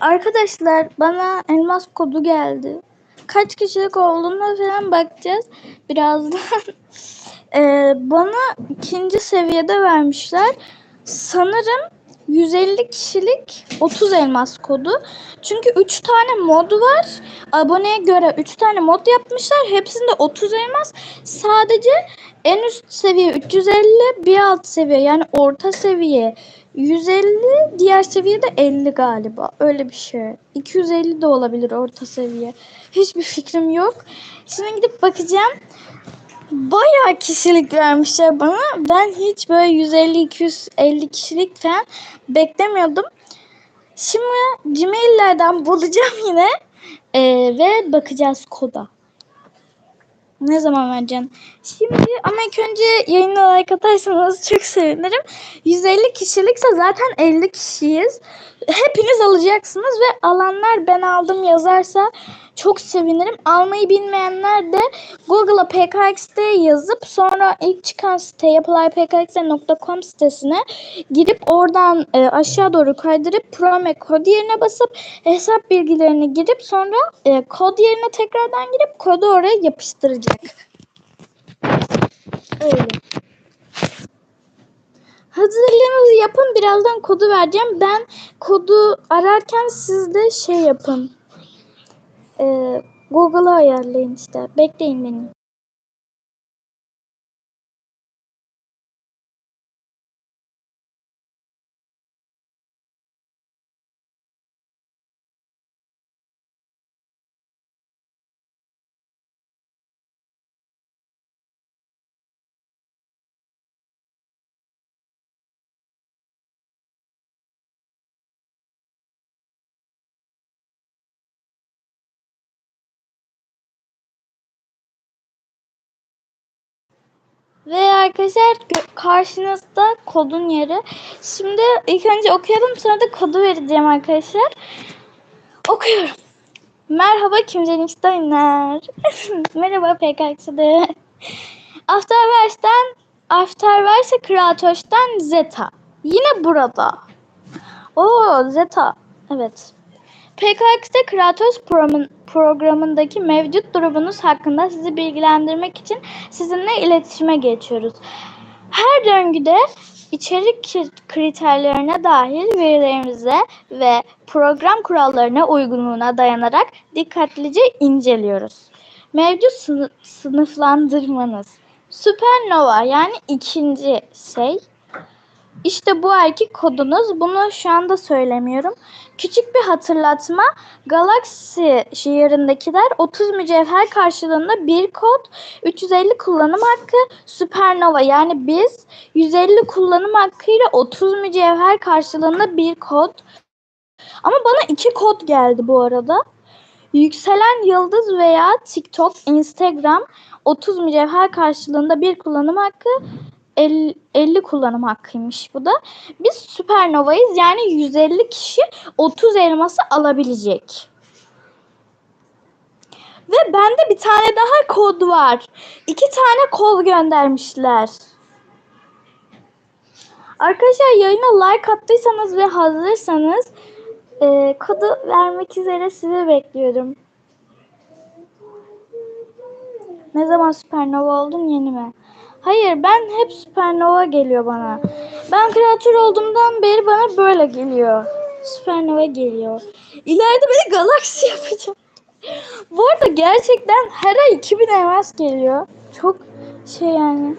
Arkadaşlar bana elmas kodu geldi. Kaç kişilik olduğuna falan bakacağız birazdan. Ee, bana ikinci seviyede vermişler. Sanırım 150 kişilik 30 elmas kodu. Çünkü 3 tane mod var. Aboneye göre 3 tane mod yapmışlar. Hepsinde 30 elmas. Sadece en üst seviye 350, bir alt seviye yani orta seviye 150, diğer seviyede 50 galiba. Öyle bir şey. 250 de olabilir orta seviye. Hiçbir fikrim yok. Şimdi gidip bakacağım. Bayağı kişilik vermişler bana. Ben hiç böyle 150-250 kişilik falan beklemiyordum. Şimdi Gmail'lerden bulacağım yine ee, ve bakacağız koda. Ne zaman vereceksin? Şimdi ama ilk önce yayına like atarsanız çok sevinirim. 150 kişilikse zaten 50 kişiyiz. Hepiniz alacaksınız ve alanlar ben aldım yazarsa çok sevinirim. Almayı bilmeyenler de Google'a PKXD yazıp sonra ilk çıkan site yapılaypkxd.com sitesine girip oradan e, aşağı doğru kaydırıp Prome kod yerine basıp hesap bilgilerini girip sonra e, kod yerine tekrardan girip kodu oraya yapıştıracak. Öyle. Hazırlığınızı yapın. Birazdan kodu vereceğim. Ben kodu ararken siz de şey yapın. Ee, Google'a ayarlayın işte. Bekleyin beni. Ve arkadaşlar karşınızda kodun yeri. Şimdi ilk önce okuyalım sonra da kodu vereceğim arkadaşlar. Okuyorum. Merhaba Kimden Steiner. Merhaba PKX'de. Afterverse'den Afterverse Kratoş'tan Zeta. Yine burada. Oo Zeta. Evet. PKX'de Kratos program- programındaki mevcut durumunuz hakkında sizi bilgilendirmek için sizinle iletişime geçiyoruz. Her döngüde içerik kriterlerine dahil verilerimize ve program kurallarına uygunluğuna dayanarak dikkatlice inceliyoruz. Mevcut sını- sınıflandırmanız Süpernova yani ikinci şey. İşte bu ayki kodunuz. Bunu şu anda söylemiyorum. Küçük bir hatırlatma. Galaxy şiirindekiler 30 mücevher karşılığında bir kod, 350 kullanım hakkı, Supernova yani biz 150 kullanım hakkıyla 30 mücevher karşılığında bir kod. Ama bana iki kod geldi bu arada. Yükselen yıldız veya TikTok, Instagram 30 mücevher karşılığında bir kullanım hakkı, 50, 50 kullanım hakkıymış bu da. Biz süpernovayız yani 150 kişi 30 elması alabilecek. Ve bende bir tane daha kod var. İki tane kod göndermişler. Arkadaşlar yayına like attıysanız ve hazırsanız e, kodu vermek üzere sizi bekliyorum. Ne zaman süpernova oldun yeni mi? Hayır ben hep süpernova geliyor bana. Ben kreatör olduğumdan beri bana böyle geliyor. Süpernova geliyor. İleride beni galaksi yapacağım. Bu arada gerçekten her ay 2000 elmas geliyor. Çok şey yani.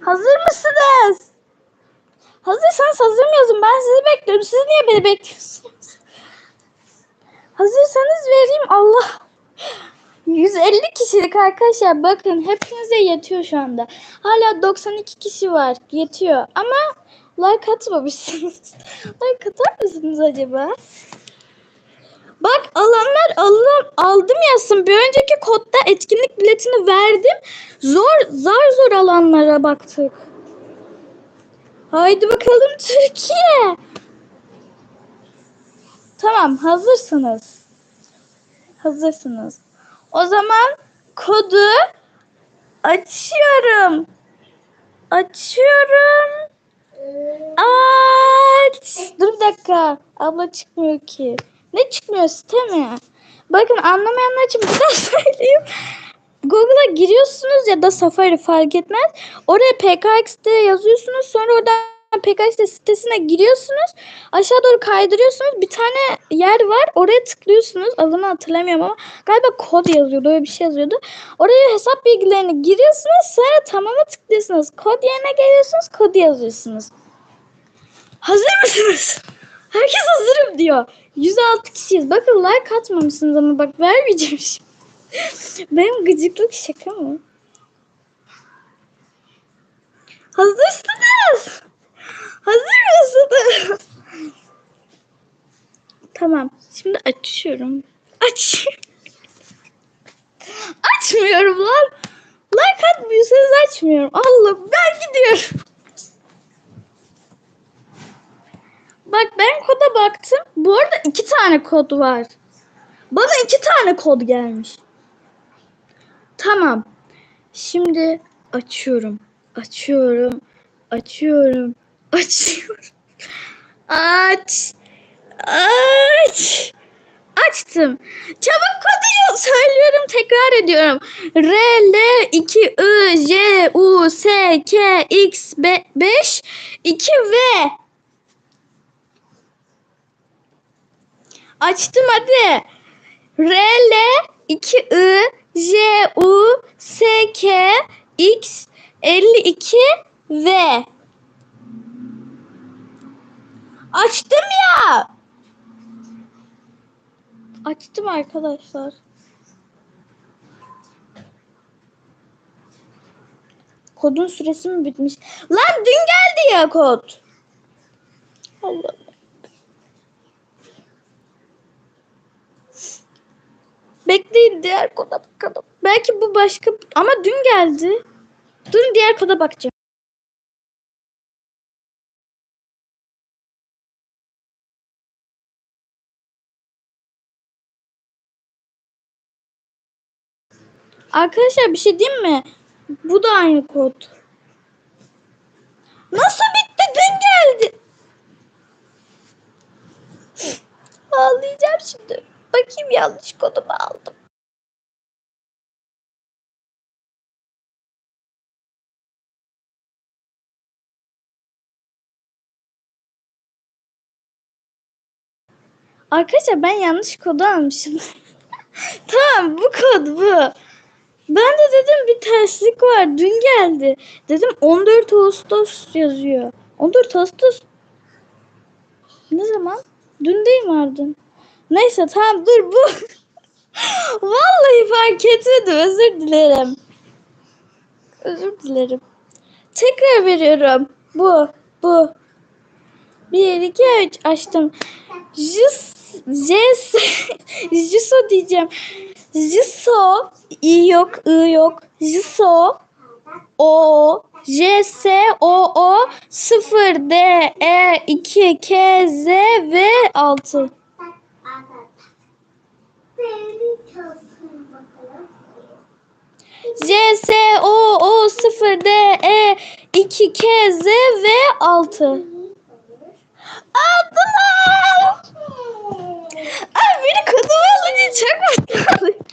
Hazır mısınız? Hazırsanız hazır mı yazın? Ben sizi bekliyorum. Siz niye beni bekliyorsunuz? Hazırsanız vereyim Allah. 150 kişilik arkadaşlar bakın hepinize yetiyor şu anda. Hala 92 kişi var yetiyor ama like atmamışsınız. like atar mısınız acaba? Bak alanlar alın, aldım yazsın. Bir önceki kodda etkinlik biletini verdim. Zor zar zor alanlara baktık. Haydi bakalım Türkiye. Tamam hazırsınız. Hazırsınız. O zaman kodu açıyorum. Açıyorum. Aa dakika. Abla çıkmıyor ki. Ne çıkmıyor site mi? Bakın anlamayanlar için bir daha söyleyeyim. Google'a giriyorsunuz ya da Safari fark etmez. Oraya PKX'de yazıyorsunuz. Sonra oradan PKX'de sitesine giriyorsunuz. Aşağı doğru kaydırıyorsunuz. Bir tane yer var. Oraya tıklıyorsunuz. Adını hatırlamıyorum ama galiba kod yazıyordu. Öyle bir şey yazıyordu. Oraya hesap bilgilerini giriyorsunuz. Sonra tamama tıklıyorsunuz. Kod yerine geliyorsunuz. Kodu yazıyorsunuz. Hazır mısınız? Herkes hazırım diyor. 106 kişiyiz. Bakın like atmamışsınız ama bak vermeyeceğim şimdi. Benim gıcıklık şaka mı? Hazırsınız. Hazır mısınız? Tamam. Şimdi açıyorum. Aç. Açmıyorum lan. Like atmıyorsanız açmıyorum. Allah ben gidiyorum. Bak ben koda baktım. Bu arada iki tane kod var. Bana iki tane kod gelmiş. Tamam. Şimdi açıyorum. Açıyorum. Açıyorum. Açıyorum. Aç. Aç. Açtım. Çabuk kodu söylüyorum tekrar ediyorum. R L 2 I J U S K X 5 2 V Açtım hadi. R L 2 I J U S K X 52 V Açtım ya. Açtım arkadaşlar. Kodun süresi mi bitmiş? Lan dün geldi ya kod. Allah. Bekleyin diğer koda bakalım. Belki bu başka ama dün geldi. Durun diğer koda bakacağım. Arkadaşlar bir şey diyeyim mi? Bu da aynı kod. Nasıl bitti? Dün geldi. Ağlayacağım şimdi. Bakayım yanlış kodumu aldım. Arkadaşlar ben yanlış kodu almışım. tamam bu kod bu. Ben de dedim bir terslik var. Dün geldi. Dedim 14 Ağustos yazıyor. 14 Ağustos ne zaman? Dün değil mi ardın? Neyse tamam dur bu. Vallahi fark etmedim. Özür dilerim. Özür dilerim. Tekrar veriyorum. Bu. Bu. 1, 2, 3 açtım. Jis, Jes, Jiso diyeceğim. Jiso, i yok, i yok. Jiso, o, J, S, O, O, 0, D, E, 2, K, Z ve 6. J, S, O, O, 0, D, E, 2, K, Z ve 6. Aldılar. Ay beni konumu alınca çok mutlu.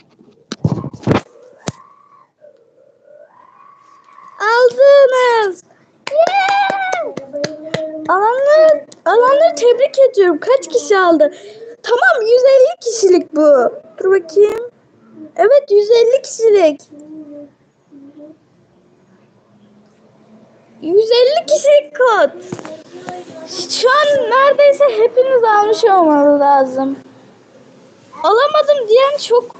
Aldınız. Yeah! Alanları, alanları tebrik ediyorum. Kaç kişi aldı? Tamam 150 kişilik bu. Dur bakayım. Evet 150 kişilik. 150 kişilik kod. Şu an neredeyse hepiniz almış olmalı lazım. Alamadım diyen çok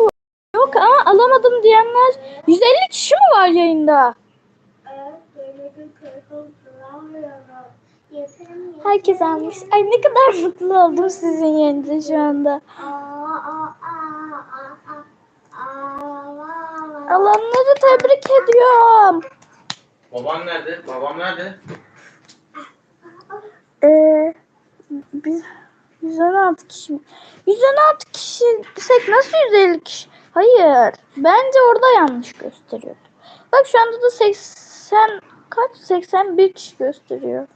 yok ama alamadım diyenler 150 kişi mi var yayında? Herkes almış. Ay ne kadar mutlu oldum sizin yerinizde şu anda. Alanları tebrik ediyorum. Baban nerede? Babam nerede? Ee, biz 116 kişi. 116 kişi desek nasıl 150 kişi? Hayır. Bence orada yanlış gösteriyor. Bak şu anda da 80 kaç? 81 kişi gösteriyor.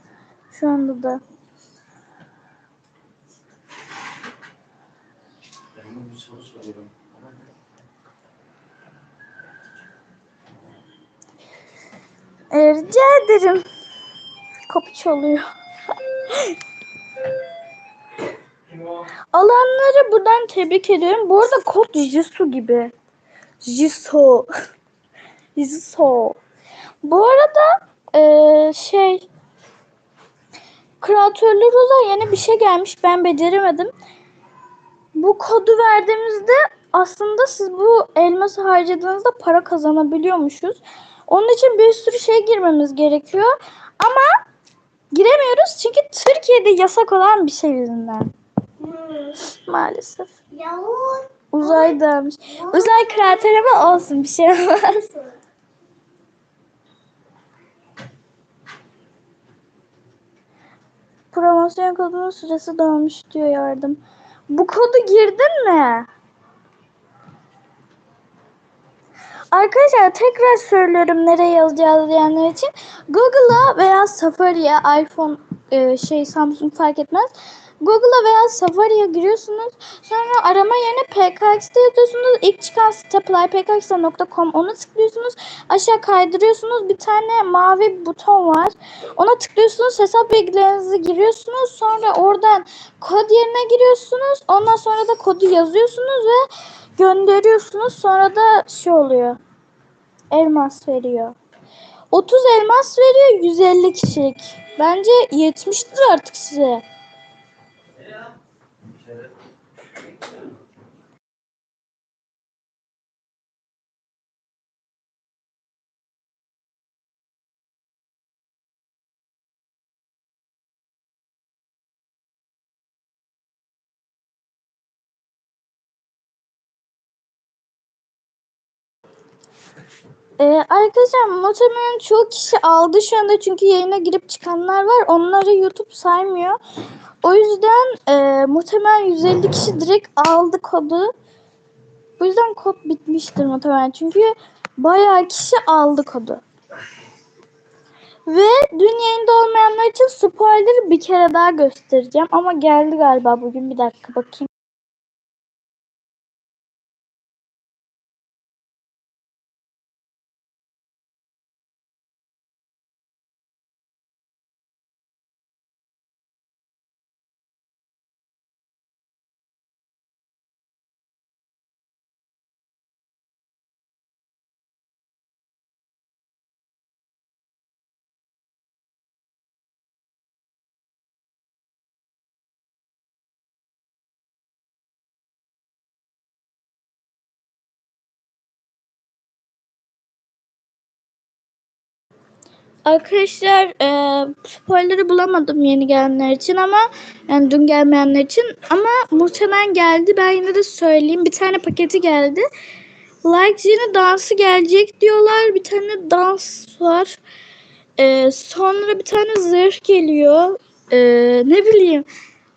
Şu anda da. Ben bir soru soruyorum. Ee, rica ederim. Kapı çalıyor. Alanları buradan tebrik ediyorum. Bu arada kod Jisoo gibi. Jisoo. Jisoo. Bu arada eee, şey kreatörlere yeni bir şey gelmiş. Ben beceremedim. Bu kodu verdiğimizde aslında siz bu elması harcadığınızda para kazanabiliyormuşuz. Onun için bir sürü şey girmemiz gerekiyor. Ama giremiyoruz çünkü Türkiye'de yasak olan bir şey yüzünden. Maalesef. Yavuz. Uzaydaymış. Uzay krateri ama olsun bir şey olmaz. Promosyon kodunun süresi dolmuş diyor yardım. Bu kodu girdin mi? Arkadaşlar tekrar söylüyorum nereye yazacağız diyenler için. Google'a veya Safari'ye iPhone e, şey Samsung fark etmez. Google'a veya Safari'ye giriyorsunuz. Sonra arama yerine PKX'de yazıyorsunuz. İlk çıkan site playpkx.com onu tıklıyorsunuz. Aşağı kaydırıyorsunuz. Bir tane mavi buton var. Ona tıklıyorsunuz. Hesap bilgilerinizi giriyorsunuz. Sonra oradan kod yerine giriyorsunuz. Ondan sonra da kodu yazıyorsunuz ve gönderiyorsunuz. Sonra da şey oluyor. Elmas veriyor. 30 elmas veriyor 150 kişilik. Bence yetmiştir artık size. Ee, arkadaşlar muhtemelen çoğu kişi aldı şu anda çünkü yayına girip çıkanlar var. Onları YouTube saymıyor. O yüzden e, muhtemelen 150 kişi direkt aldı kodu. Bu yüzden kod bitmiştir muhtemelen. Çünkü bayağı kişi aldı kodu. Ve dün yayında olmayanlar için spoiler'ı bir kere daha göstereceğim. Ama geldi galiba bugün. Bir dakika bakayım. Arkadaşlar e, spoiler'ı bulamadım yeni gelenler için ama yani dün gelmeyenler için ama muhtemelen geldi. Ben yine de söyleyeyim. Bir tane paketi geldi. Like yine dansı gelecek diyorlar. Bir tane dans var. E, sonra bir tane zırh geliyor. E, ne bileyim.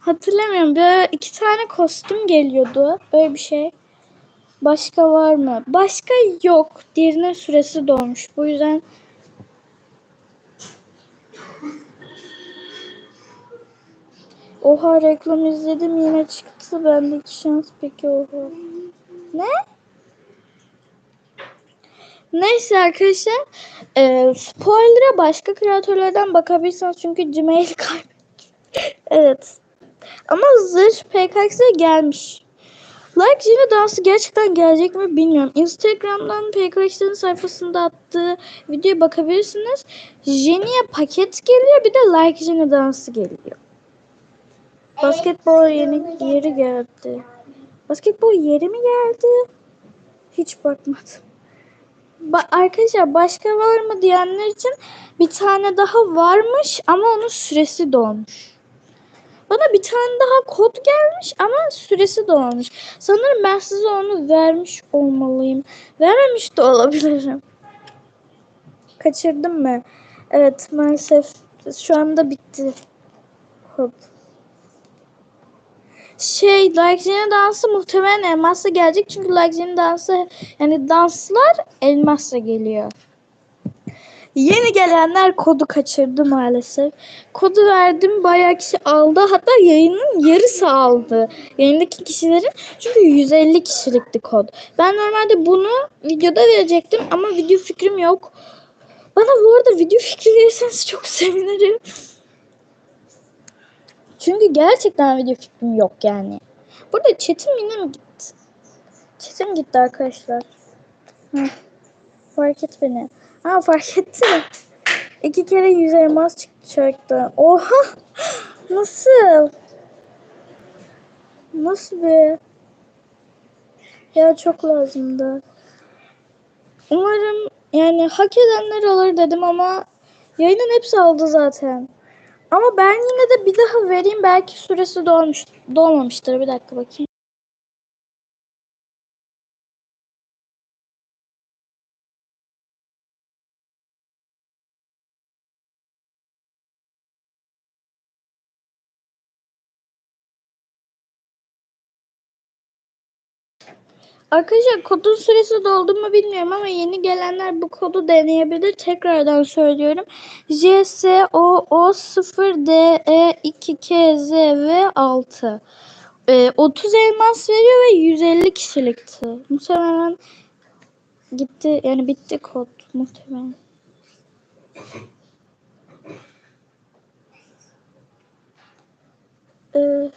Hatırlamıyorum. Böyle iki tane kostüm geliyordu. Böyle bir şey. Başka var mı? Başka yok. Diğerinin süresi dolmuş. Bu yüzden Oha reklam izledim yine çıktı. Bendeki şans peki oha. Ne? Neyse arkadaşlar. E, spoiler'a başka kreatörlerden bakabilirsiniz. Çünkü Gmail kaybettim. evet. Ama zırh PKX'e gelmiş. Like yine dansı gerçekten gelecek mi bilmiyorum. Instagram'dan PKX'lerin sayfasında attığı videoya bakabilirsiniz. Jenny'e paket geliyor bir de Like Jenny dansı geliyor. Basketbol yeni yeri geldi. Basketbol yeri mi geldi? Hiç bakmadım. Ba- arkadaşlar başka var mı diyenler için bir tane daha varmış ama onun süresi dolmuş. Bana bir tane daha kod gelmiş ama süresi dolmuş. Sanırım ben size onu vermiş olmalıyım. Vermemiş de olabilirim. Kaçırdım mı? Evet maalesef şu anda bitti kod. Şey, Like dansı muhtemelen elmasla gelecek. Çünkü Like dansı yani danslar elmasla geliyor. Yeni gelenler kodu kaçırdı maalesef. Kodu verdim bayağı kişi aldı. Hatta yayının yarısı aldı. Yayındaki kişilerin çünkü 150 kişilikti kod. Ben normalde bunu videoda verecektim ama video fikrim yok. Bana bu arada video fikri verirseniz çok sevinirim. Çünkü gerçekten video fikrim yok yani. Burada chat'im yine mi gitti? Chat'im gitti arkadaşlar. Hı. Fark et beni. Ha fark etti. İki kere yüz elmas çıkacaktı. Oha! Nasıl? Nasıl be? Ya çok lazımdı. Umarım yani hak edenler alır dedim ama yayının hepsi aldı zaten. Ama ben yine de bir daha vereyim. Belki süresi dolmuş, dolmamıştır. Bir dakika bakayım. Arkadaşlar kodun süresi doldu mu bilmiyorum ama yeni gelenler bu kodu deneyebilir. Tekrardan söylüyorum. JSOO 0 DE 2 KZV 6. Ee, 30 elmas veriyor ve 150 kişilikti. Muhtemelen gitti yani bitti kod muhtemelen. Ee,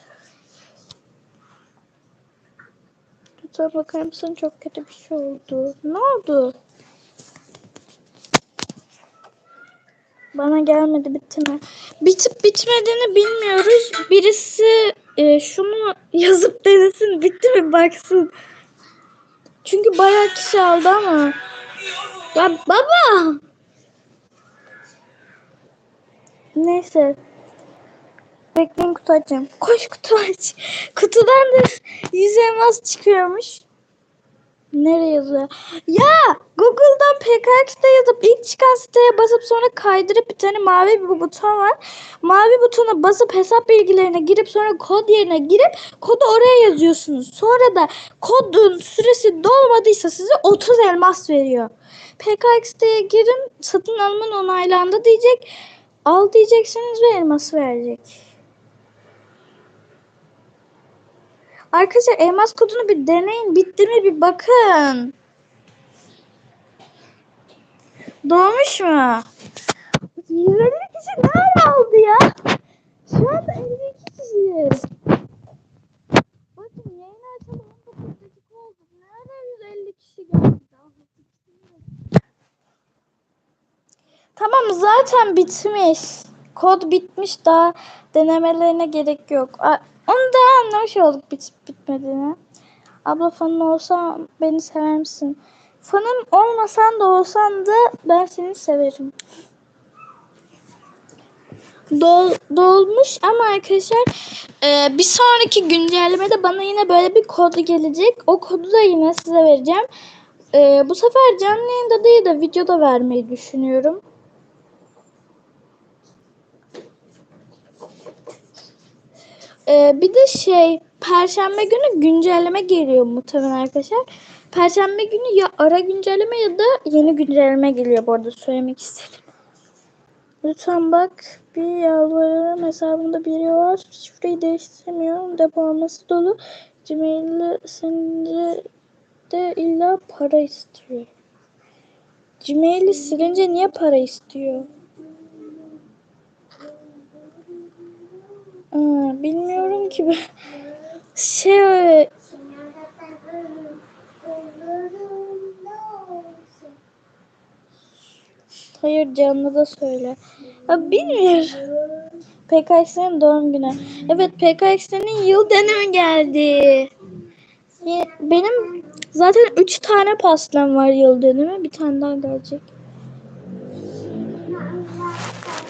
lütfen bakar mısın? Çok kötü bir şey oldu. Ne oldu? Bana gelmedi bitti mi? Bitip bitmediğini bilmiyoruz. Birisi e, şunu yazıp denesin bitti mi baksın. Çünkü bayağı kişi aldı ama. Ya baba. Neyse. Bekleyin kutu açacağım. Koş kutu aç. Kutudan da 100 elmas çıkıyormuş. Nereye yazıyor? Ya Google'dan PKX'de yazıp ilk çıkan siteye basıp sonra kaydırıp bir tane mavi bir buton var. Mavi butona basıp hesap bilgilerine girip sonra kod yerine girip kodu oraya yazıyorsunuz. Sonra da kodun süresi dolmadıysa size 30 elmas veriyor. PKX'de girin satın alımın onaylandı diyecek. Al diyeceksiniz ve elması verecek. Arkadaşlar elmas kodunu bir deneyin. Bitti mi bir bakın. Doğmuş mu? 150 kişi nerede aldı ya? Şu anda 52 kişiyiz. Bakın yayını açalım 19 dakika oldu. Nerede 150 kişi geldi? Tamam zaten bitmiş. Kod bitmiş daha denemelerine gerek yok. A- Onu da anlamış olduk bitip bitmediğini. Abla fanın olsa beni sever misin? Fanım olmasan da olsan da ben seni severim. Dol, dolmuş ama arkadaşlar e, bir sonraki güncellemede bana yine böyle bir kod gelecek. O kodu da yine size vereceğim. E, bu sefer canlı yayında değil de videoda vermeyi düşünüyorum. Ee, bir de şey Perşembe günü güncelleme geliyor muhtemelen arkadaşlar. Perşembe günü ya ara güncelleme ya da yeni güncelleme geliyor bu arada söylemek istedim. Lütfen bak bir yalvarırım hesabımda biri var. Şifreyi değiştiremiyorum. Depolaması dolu. Gmail'de silince de illa para istiyor. Gmail'i silince niye para istiyor? Aa, bilmiyorum ki ben. Şey Hayır canlı da söyle. Ya bilmiyorum. PKX'lerin doğum günü. Evet PKX'lerin yıl dönümü geldi. Benim zaten 3 tane pastam var yıl dönümü. Bir tane daha gelecek.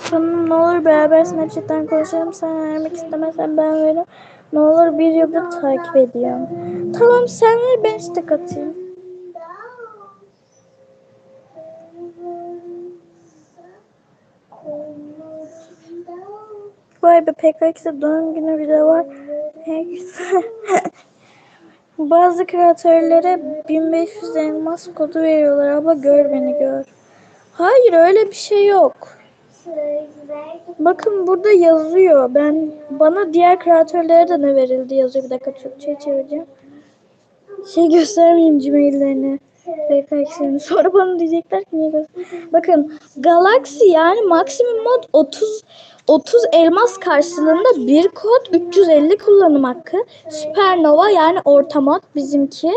Tamam ne olur beraber Snapchat'ten konuşalım. Sen vermek istemezsen ben veririm. Ne olur bir yıldır takip ediyorum. Tamam sen ver ben istek atayım. Vay be PKX'de doğum günü bile var. Bazı kreatörlere 1500 elmas kodu veriyorlar. Abla gör beni gör. Hayır öyle bir şey yok. Bakın burada yazıyor. Ben bana diğer kreatörlere de ne verildi yazıyor. Bir dakika Türkçe'ye çevireceğim. Şey göstermeyeyim Gmail'lerini. PKX'lerini. Sonra bana diyecekler ki niye Bakın Galaxy yani maksimum mod 30 30 elmas karşılığında bir kod 350 kullanım hakkı. Supernova yani orta mod bizimki.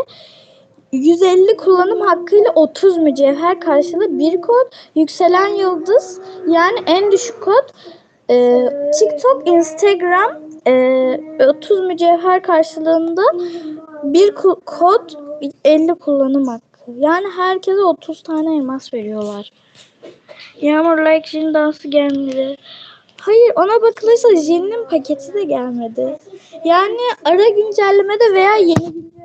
150 kullanım hakkıyla 30 mücevher karşılığı bir kod. Yükselen yıldız yani en düşük kod. Ee, TikTok, Instagram e, 30 mücevher karşılığında bir kod 50 kullanım hakkı. Yani herkese 30 tane elmas veriyorlar. Yağmur like Jin dansı gelmedi. Hayır ona bakılırsa Jin'in paketi de gelmedi. Yani ara güncellemede veya yeni güncellemede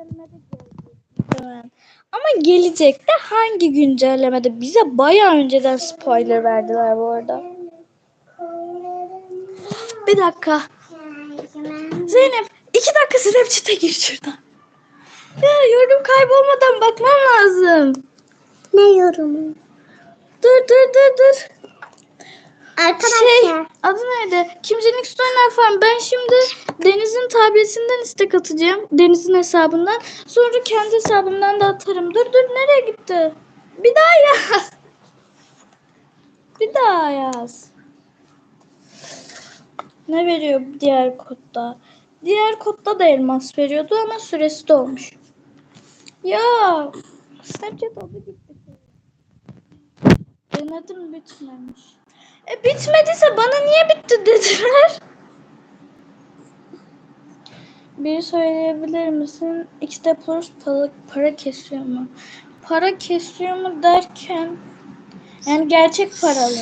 muhtemelen. Ama gelecek de hangi güncellemede? Bize bayağı önceden spoiler verdiler bu arada. Bir dakika. Zeynep iki dakika Snapchat'e gir şuradan. Ya yorum kaybolmadan bakmam lazım. Ne yorumu? Dur dur dur dur. Arkadaşlar. Şey adı neydi? Kimsenin Stoner falan. Ben şimdi Deniz'in tabletinden istek atacağım. Deniz'in hesabından. Sonra kendi hesabımdan da atarım. Dur dur nereye gitti? Bir daha yaz. Bir daha yaz. Ne veriyor diğer kodda? Diğer kodda da elmas veriyordu ama süresi dolmuş. Ya Snapchat adı gitti. Denedim bitmemiş. E bitmediyse bana niye bitti dediler? Bir söyleyebilir misin? X'de Plus para, para kesiyor mu? Para kesiyor mu derken yani gerçek paralı.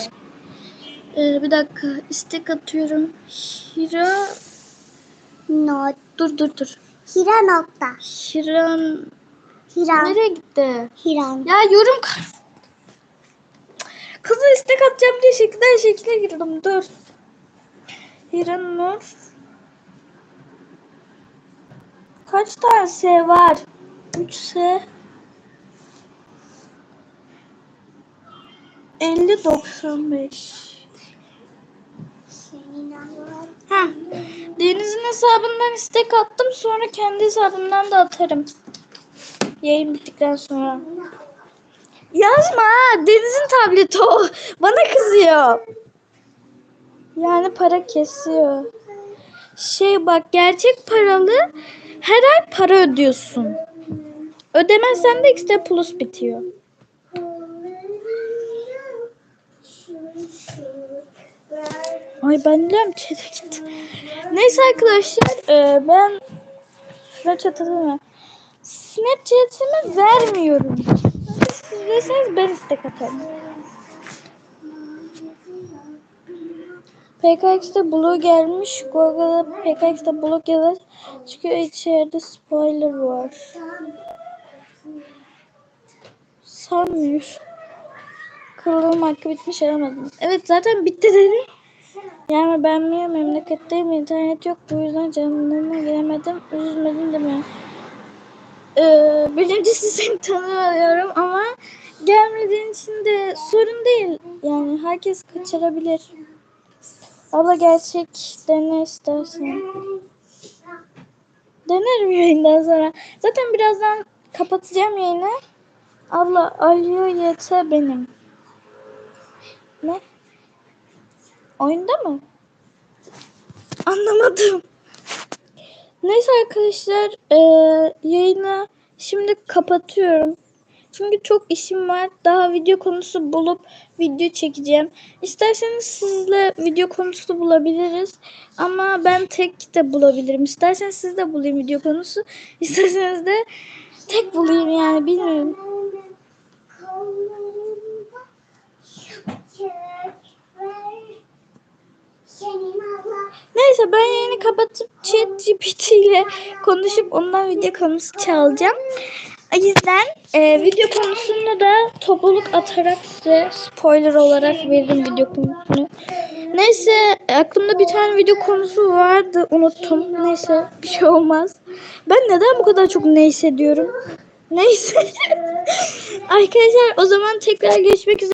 Ee, bir dakika istek atıyorum. Hira Not. dur dur dur. Hira nokta. Hiran Hira. nereye gitti? Hiran. Ya yorum kar. Kızı istek atacağım diye şekilden şekile girdim. Dur. Hiran Nur. Kaç tane S var? 3 S. 50 95. Senin Allah'ın. Ha. Deniz'in hesabından istek attım. Sonra kendi hesabımdan da atarım. Yayın bittikten sonra. Yazma. Deniz'in tableti o. Bana kızıyor. Yani para kesiyor. Şey bak gerçek paralı her ay para ödüyorsun. Ödemezsen de X'de Plus bitiyor. Ay ben diyorum çete gitti. Neyse arkadaşlar e, ben mi? Snapchat'imi vermiyorum. Siz deseniz ben istek atarım. PKX'de blue gelmiş. Google'da PKX'de blue gelir. Çünkü içeride spoiler var. Sanmıyor. Kırılım hakkı bitmiş aramadım. Evet zaten bitti dedim. Yani ben mi memleketteyim internet yok bu yüzden canlıma gelemedim. Üzülmedim demiyorum. Ee, birincisi seni tanıyorum ama gelmediğin için de sorun değil. Yani herkes kaçırabilir. Abla gerçek dene istersen. Denerim yayından sonra. Zaten birazdan kapatacağım yayını. Abla ayı yete benim. Ne? Oyunda mı? Anlamadım. Neyse arkadaşlar eee yayını şimdi kapatıyorum. Çünkü çok işim var. Daha video konusu bulup video çekeceğim. İsterseniz sizle video konusu bulabiliriz. Ama ben tek de bulabilirim. İsterseniz siz de bulayım video konusu. İsterseniz de tek bulayım yani bilmiyorum. Neyse ben yayını kapatıp ChatGPT ile konuşup ondan video konusu çalacağım. O yüzden e, video konusunu da topluluk atarak size spoiler olarak veririm video konusunu. Neyse aklımda bir tane video konusu vardı unuttum. Neyse bir şey olmaz. Ben neden bu kadar çok neyse diyorum? Neyse. Arkadaşlar o zaman tekrar görüşmek üzere.